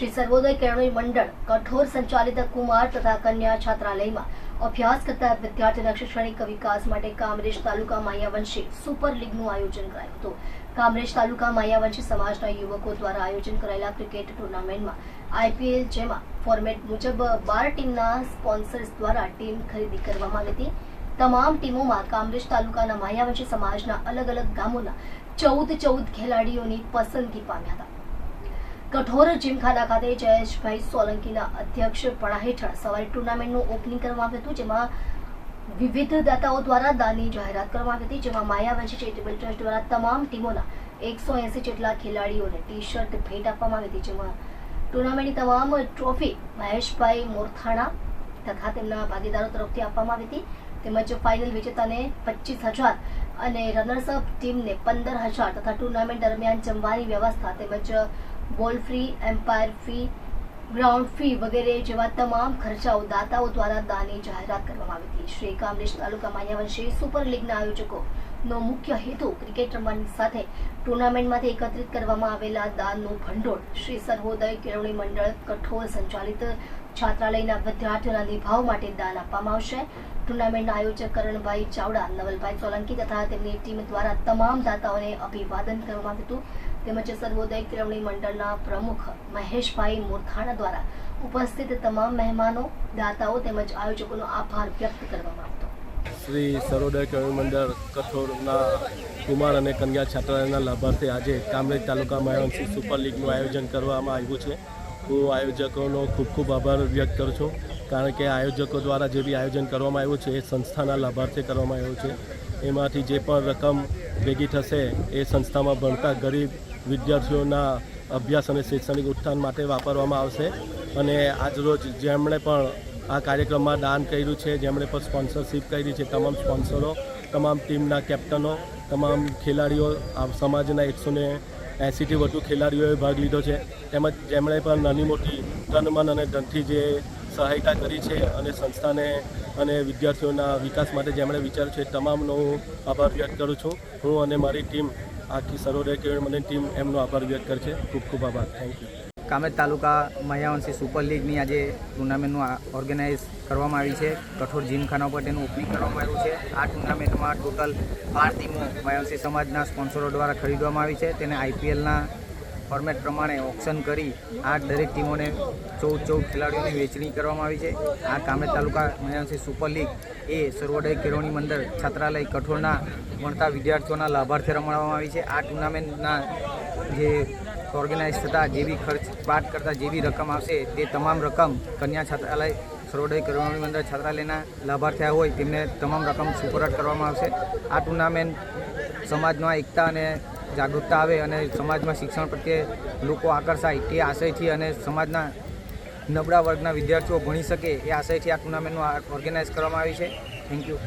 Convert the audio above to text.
શ્રી સર્વોદય કેળવણી મંડળ, કઠોર સંચાલિત કુમાર તથા કન્યા છાત્રાલયમાં અભ્યાસ કરતા વિદ્યાર્થીઓના શૈક્ષણિક વિકાસ માટે કામરેજ તાલુકા માયાવંશી સુપર લીગનું આયોજન કરાયું હતું. કામરેજ તાલુકા માયાવંશી સમાજના યુવકો દ્વારા આયોજન કરાયેલા ક્રિકેટ ટુર્નામેન્ટમાં આઈપીએલ જેમાં ફોર્મેટ મુજબ બાર ટીમના સ્પોન્સર્સ દ્વારા ટીમ ખરીદી કરવામાં આવી હતી. તમામ ટીમોમાં કામરેજ તાલુકાના માયાવંશી સમાજના અલગ અલગ ગામોના ચૌદ ચૌદ ખેલાડીઓની પસંદગી પામ્યા હતા. કઠોર જીમખાના ખાતે જયેશભાઈ સોલંકીના અધ્યક્ષપણા હેઠળ સવારે ટુર્નામેન્ટનું ઓપનિંગ કરવામાં આવ્યું હતું, જેમાં વિવિધ દાતાઓ દ્વારા દાનની જાહેરાત કરવામાં આવી હતી, જેમાં માયાવંશી ચેરિટેબલ ટ્રસ્ટ દ્વારા તમામ ટીમોના એકસો એંસી જેટલા ખેલાડીઓને ટી શર્ટ ભેટ આપવામાં આવી હતી, જેમાં ટુર્નામેન્ટની તમામ ટ્રોફી મહેશભાઈ મોરથાણા તથા તેમના ભાગીદારો તરફથી આપવામાં આવી હતી, તેમજ ફાઇનલ વિજેતાને પચીસ હજાર અને રનર્સઅપ ટીમને પંદર હજાર તથા ટુર્નામેન્ટ દરમિયાન જમવાની વ્યવસ્થા તેમજ ball free, umpire fee, ground fee વગેરે જેવા તમામ ખર્ચાઓ દાતાઓ દ્વારા દાનની જાહેરાત કરવામાં આવી હતી. શ્રી કામરેજ તાલુકા માન્યવંશી સુપર લીગના આયોજકો નો મુખ્ય હેતુ ક્રિકેટ રમવાની સાથે ટુર્નામેન્ટમાંથી એકત્રિત કરવામાં આવેલા દાનનું ભંડોળ. શ્રી સર્વોદય કેળવણી મંડળ કઠોળ સંચાલિત છાત્રાલયના વિદ્યાર્થીઓના નિભાવ માટે દાન આપવામાં આવશે. ટુર્નામેન્ટના આયોજક કરણભાઈ ચાવડા, નવલભાઈ સોલંકી તથા તેમની ટીમ દ્વારા તમામ દાતાઓને અભિવાદન કરવામાં આવ્યું હતું. તેમજ સર્વોદય કેળવણી મંડળના પ્રમુખ મહેશભાઈ મોરખાણા દ્વારા ઉપસ્થિત તમામ મહેમાનો, દાતાઓ તેમજ આયોજકોનો આભાર વ્યક્ત કરવામાં આવ્યો શ્રી સરોદય કેળવણી મંડળ કઠોરના કુમાર અને કન્યા છાત્રાલયના લાભાર્થે આજે કામરેજ તાલુકા માયવંશી સુપર લીગનું આયોજન કરવામાં આવ્યું છે. હું આયોજકોનો ખૂબ ખૂબ આભાર વ્યક્ત કરું છું. કારણ કે આયોજકો દ્વારા જે બી આયોજન કરવામાં આવ્યું છે, એ સંસ્થાના લાભાર્થે કરવામાં આવ્યું છે. એમાંથી જે પણ રકમ ભેગી થશે, એ સંસ્થામાં ભણતા ગરીબ વિદ્યાર્થીઓના અભ્યાસ અને શૈક્ષણિક ઉત્થાન માટે વાપરવામાં આવશે. અને આજરોજ જેમણે પણ આ કાર્યક્રમમાં દાન કર્યું છે, જેમણે પણ સ્પોન્સરશિપ કરી છે, તમામ સ્પોન્સરો, તમામ ટીમના કેપ્ટનો, તમામ ખેલાડીઓ, આ સમાજના એકસો ને એંસીથી વધુ ખેલાડીઓએ ભાગ લીધો છે. તેમજ જેમણે પણ નાની મોટી તન મન અને ધનથી જે સહાયતા કરી છે અને સંસ્થાને અને વિદ્યાર્થીઓના વિકાસ માટે જેમણે વિચાર્યું છે તમામનો હું આભાર વ્યક્ત કરું છું. હું અને મારી ટીમ આખી સરોદય મને ટીમ એમનો આભાર વ્યક્ત કરે છે ખૂબ ખૂબ આભાર. Thank you Kamrej taluka Mahiyavanshi super લીગની આજે ટુર્નામેન્ટનું ઓર્ગેનાઇઝ કરવામાં આવી છે. કઠોર જીમખાના પર તેનું ઓપનિંગ કરવામાં આવ્યું છે. આ ટુર્નામેન્ટમાં ટોટલ બાર ટીમો મહિયાવંશી સમાજના સ્પોન્સરો દ્વારા ખરીદવામાં આવી છે. તેને આઈપીએલના ફોર્મેટ પ્રમાણે ઓપ્શન કરી આ દરેક ટીમોને ચૌદ ચૌદ ખેલાડીઓની વહેંચણી કરવામાં આવી છે. આ કામરેજ તાલુકા મહિયાવંશી સુપર લીગ એ સર્વોદય કેળવણી મંડળ છાત્રાલય કઠોરના ભણતા વિદ્યાર્થીઓના લાભાર્થે રમાડવામાં આવી છે. આ ટુર્નામેન્ટના જે ઓર્ગેનાઇઝ થતાં જેવી ખર્ચ પાઠ કરતાં જેવી રકમ આવશે તે તમામ રકમ કન્યા છાત્રાલય સર્વોદય કેળવણી મંડળ છાત્રાલયના લાભાર્થીઓ હોય તેમને તમામ રકમ સુપરત કરવામાં આવશે. આ ટુર્નામેન્ટ સમાજમાં એકતા અને જાગૃતતા આવે અને સમાજમાં શિક્ષણ પ્રત્યે લોકો આકર્ષાય તે આશયથી અને સમાજના નબળા વર્ગના વિદ્યાર્થીઓ ભણી શકે એ આશયથી આ ટુર્નામેન્ટનું ઓર્ગેનાઇઝ કરવામાં આવી છે. Thank you